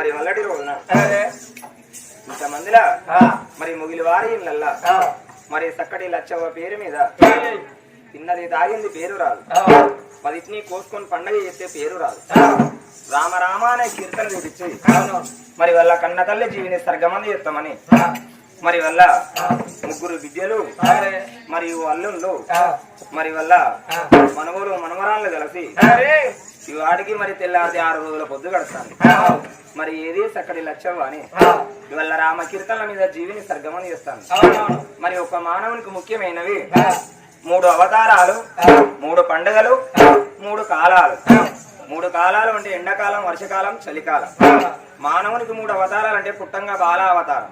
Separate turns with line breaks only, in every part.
మరి వల్లటి రోజున ఇంతమందిలా మరి ముగిలి వారి ఇళ్ళల్లా మరి చక్కటి లచ్చవ్వ పేరు మీద తిన్నది తాగింది పేరు రాదు. పదిటిని కోసుకొని పండగ చేస్తే పేరు రాదు. రామ రామ అనే కీర్తన తెప్పించి మరి వాళ్ళ కన్న తల్లి జీవిని సర్గమంది చేస్తామని. మరి వల్ల ముగ్గురు విద్యలు మరియు అల్లుళ్ళు మరి వల్ల మనవరు మనవరాళ్ళు కలిసి వాడికి మరి తెల్లారితే ఆరు రోజుల పొద్దు గడుస్తాను. మరి ఏది చక్కటి లక్ష్యం అని. ఇవాళ రామ కీర్తనల మీద జీవిని సర్గమని చేస్తాను. మరి ఒక మానవునికి ముఖ్యమైనవి మూడు అవతారాలు మూడు పండుగలు మూడు కాలాలు. మూడు కాలాలు అంటే ఎండాకాలం వర్షకాలం చలికాలం. మానవునికి మూడు అవతారాలు అంటే పుట్టంగా బాల అవతారం.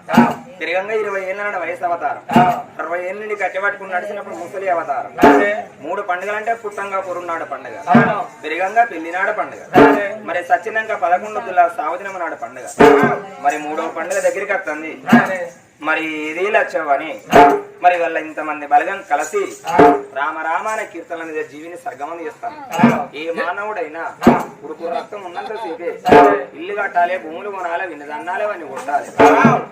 తిరగంగా ఇరవై ఏళ్ళ నాడు వయసు అవతారం. అరవై ఏళ్ళ నుండి కట్టబట్టుకుని నడిచినప్పుడు ముసలి అవతారం. మూడు పండుగలు అంటే పుట్టంగా పొరున్నాడు పండుగ. తిరగంగా పెళ్ళినాడు పండుగ. మరి సచ్చినాక పదకొండు తుల సావదినమ నాడు పండుగ. మరి మూడవ పండుగ దగ్గరికి వస్తుంది. మరి ఇది లచ్చవని మరి వాళ్ళ ఇంతమంది బలగం కలిసి రామ రామ అనే కీర్తనల మీద జీవిని సర్గమని చేస్తాను ఏ మానవుడైనా ఉడుకు రక్తం ఉన్నంత సేపే ఇల్లు కట్టాలి భూములు కొనాలి విన్నదన్నాలి అవన్నీ కొట్టాలి.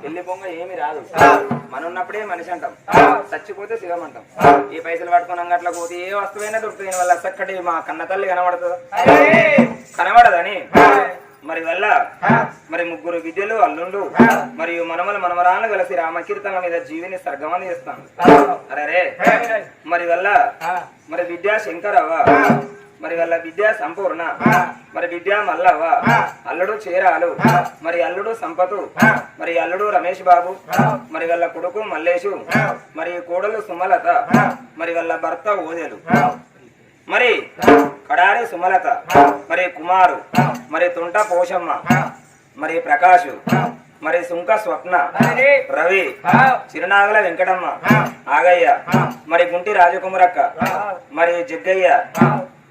ఇల్లు పొంగ ఏమి రాదు. మన ఉన్నప్పుడే మనిషి అంటాం. చచ్చిపోతే శివం అంటాం. ఏ పైసలు పట్టుకుని అంగట్ల పోతే ఏ వస్తువైనా దొరుకుతుంది వల్ల చక్కటి మా కన్న తల్లి కనబడుతుందా? కనబడదని. మరి వల్ల మరి ముగ్గురు విద్యలు అల్లుండు మరియు మనమలు మనమరాలను కలిసి రామకీర్తన మీద జీవిని సర్గమని చేస్తాను అరే మరి వల్ల మరి విద్యా శంకరవ్వ మరి వాళ్ళ విద్యా సంపూర్ణ మరి విద్యా మల్లవ్వ అల్లుడు చీరాలు మరి అల్లుడు సంపతు మరి అల్లుడు రమేష్ బాబు మరి వాళ్ళ కొడుకు మల్లేషు మరి కోడలు సుమలత మరి వాళ్ళ భర్త ఓదెలు మరి కడారి సుమలత మరి కుమారు మరి తుంట పోషమ్మ మరి ప్రకాష్ మరి సుంక స్వప్న రవి చిరునాగల వెంకటమ్మ ఆగయ్య మరి గుంటి రాజకుమరక్క మరి జగ్గయ్య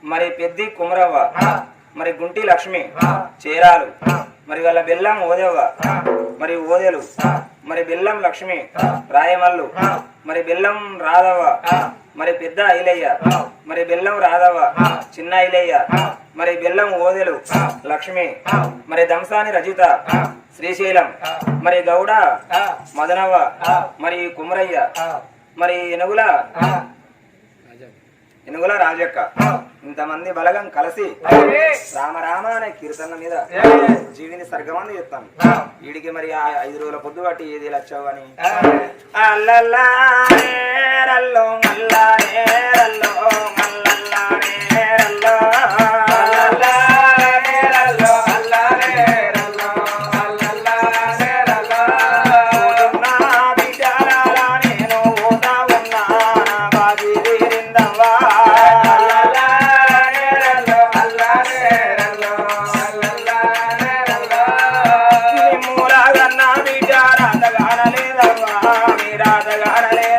మరి పెద్ది కుమరవ్వ మరి గుంటి లక్ష్మి చేరాలు మరి వాళ్ళ బెల్లం ఓదెవ్వ మరి ఓదెలు మరి బెల్లం లక్ష్మి రాయమల్లు. మరి బెల్లం రాధవ్వ మరి పెద్ద ఐలయ్య. మరి బెల్లం రాధవ్వ చిన్న ఐలయ్య. మరి బెల్లం ఓదెలు. లక్ష్మి. మరి దంసాని రజిత. శ్రీశైలం. మరి గౌడ. మదనవ్వ మరి కుమరయ్య. మరి ఎనుగుల ఎనుగుల రాజక్క. ఇంతమంది బలగం కలిసి రామ రామ అనే కీర్తన మీద జీవిని సర్గమని చెప్తాను వీడికి మరి ఆ ఐదు రోజుల పొద్దు బట్టి ఏది లచ్చావు అని? రల్లో మల్లారే రల్లో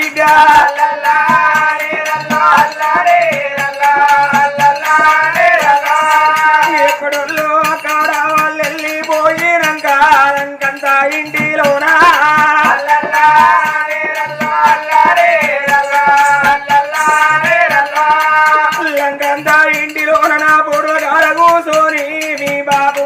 హారిగా ఎక్కడో కాడవాళ్ళు వెళ్ళిపోయినాక రంకంతా ఇంటిలోన నా పొడుగాడ కూసోని మీ బాబా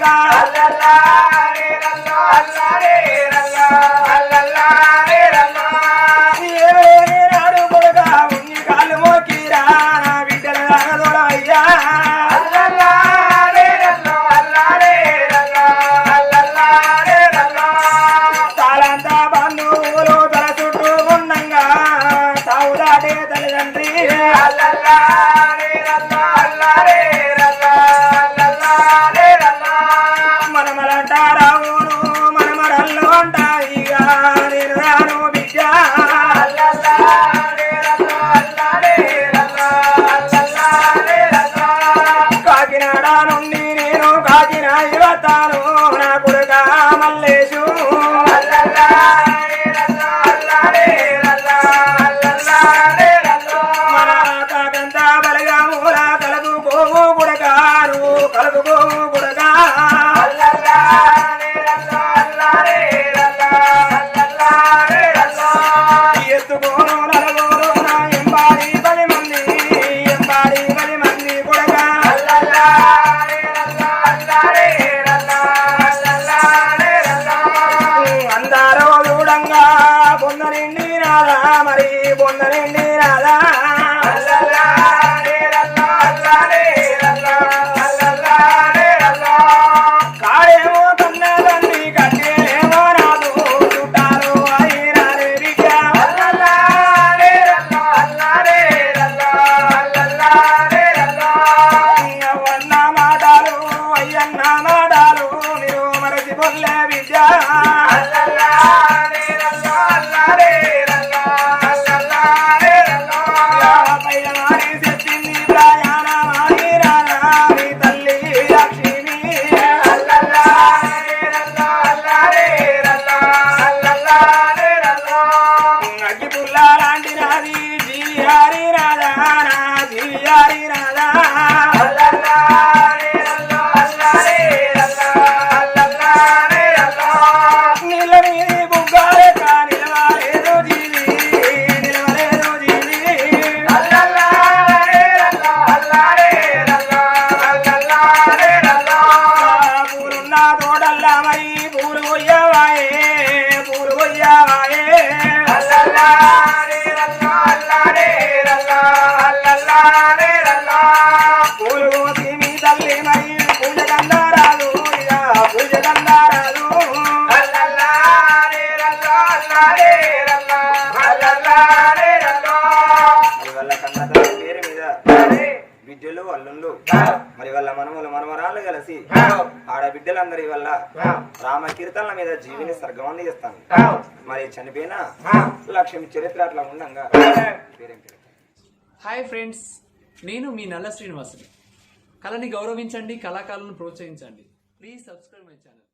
la la la అల్లుళ్ళు మరి వాళ్ళ మనములు మనవరాళ్ళు కలిసి ఆడ బిడ్డలందరి వల్ల రామ కీర్తనల మీద జీవిని సర్గమంది చేస్తాను. మరి చనిపోయిన లక్ష్మి చరిత్ర అట్లా ఉండంగా.
హాయ్ ఫ్రెండ్స్ నేను మీ నల్ల శ్రీనివాసుని. కళని గౌరవించండి కళాకారులను ప్రోత్సహించండి. Please subscribe my channel.